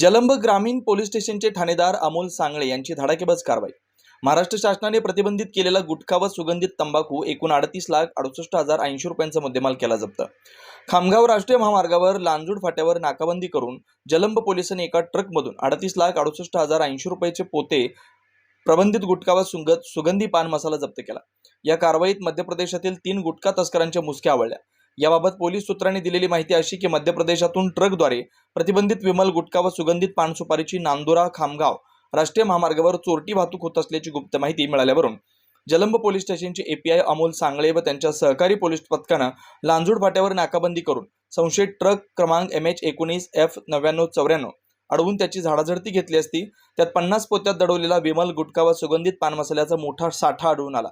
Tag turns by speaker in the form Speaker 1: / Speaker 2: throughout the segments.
Speaker 1: जलंब ग्रामीण पोलीस स्टेशनचे ठाणेदार अमोल सांगळे यांची धडाकेबाज कारवाई. महाराष्ट्र शासनाने प्रतिबंधित केलेला गुटखा व सुगंधित तंबाखू एकूण अडतीस लाख अडुसष्ट हजार ऐंशी रुपयांचा मुद्देमाल केला जप्त. खामगाव राष्ट्रीय महामार्गावर लांजूड फाट्यावर नाकाबंदी करून जलंब पोलिसांनी एका ट्रकमधून अडतीस लाख अडुसष्ट हजार ऐंशी रुपयाचे पोते प्रबंधित गुटखा व सुंगत सुगंधी पान मसाला जप्त केला. या कारवाईत मध्य प्रदेशातील तीन गुटखा तस्करांच्या मुसक्या आवळल्या याबाबत पोलीस सूत्रांनी दिलेली माहिती अशी की मध्य प्रदेशातून ट्रकद्वारे प्रतिबंधित विमल गुटखा व सुगंधित पानसुपारीची नांदुरा खामगाव राष्ट्रीय महामार्गावर चोरटी वाहतूक होत असल्याची गुप्त माहिती मिळाल्यावरून जलंब पोलीस स्टेशनचे एपीआय अमोल सांगळे व त्यांच्या सहकारी पोलीस पथकानं लांजूड फाट्यावर नाकाबंदी करून संशयित ट्रक क्रमांक एम एच एकोणीस एफ नव्याण्णव चौऱ्याण्णव अडवून त्याची झाडाझडती घेतली असती त्यात पन्नास पोत्यात दडवलेला विमल गुटखा व सुगंधित पान मसाल्याचा मोठा साठा आढळून आला.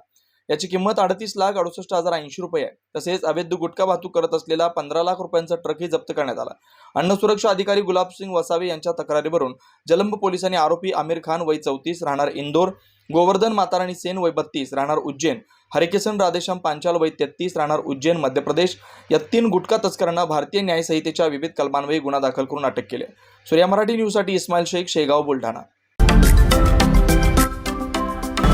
Speaker 1: याची किंमत अडतीस लाख अडुसष्ट हजार ऐंशी रुपये आहे. तसेच अवैध गुटखा वाहतूक करत असलेला पंधरा लाख रुपयांचा ट्रकही जप्त करण्यात आला. अन्न सुरक्षा अधिकारी गुलाबसिंग वसावे यांच्या तक्रारीवरून जलंब पोलिसांनी आरोपी आमिर खान वय चौतीस राहणार इंदोर गोवर्धन माताराणी सेन वय बत्तीस राहणार उज्जैन हरिकिसन राधेश्याम पांचाल वय तेहतीस राहणार उज्जैन मध्य प्रदेश या तीन गुटखा तस्करांना भारतीय न्यायसंहितेच्या विविध कलमान्वये गुन्हा दाखल करून अटक केली आहे. सूर्या मराठी न्यूजसाठी इस्माईल शेख शेगाव बुलढाणा.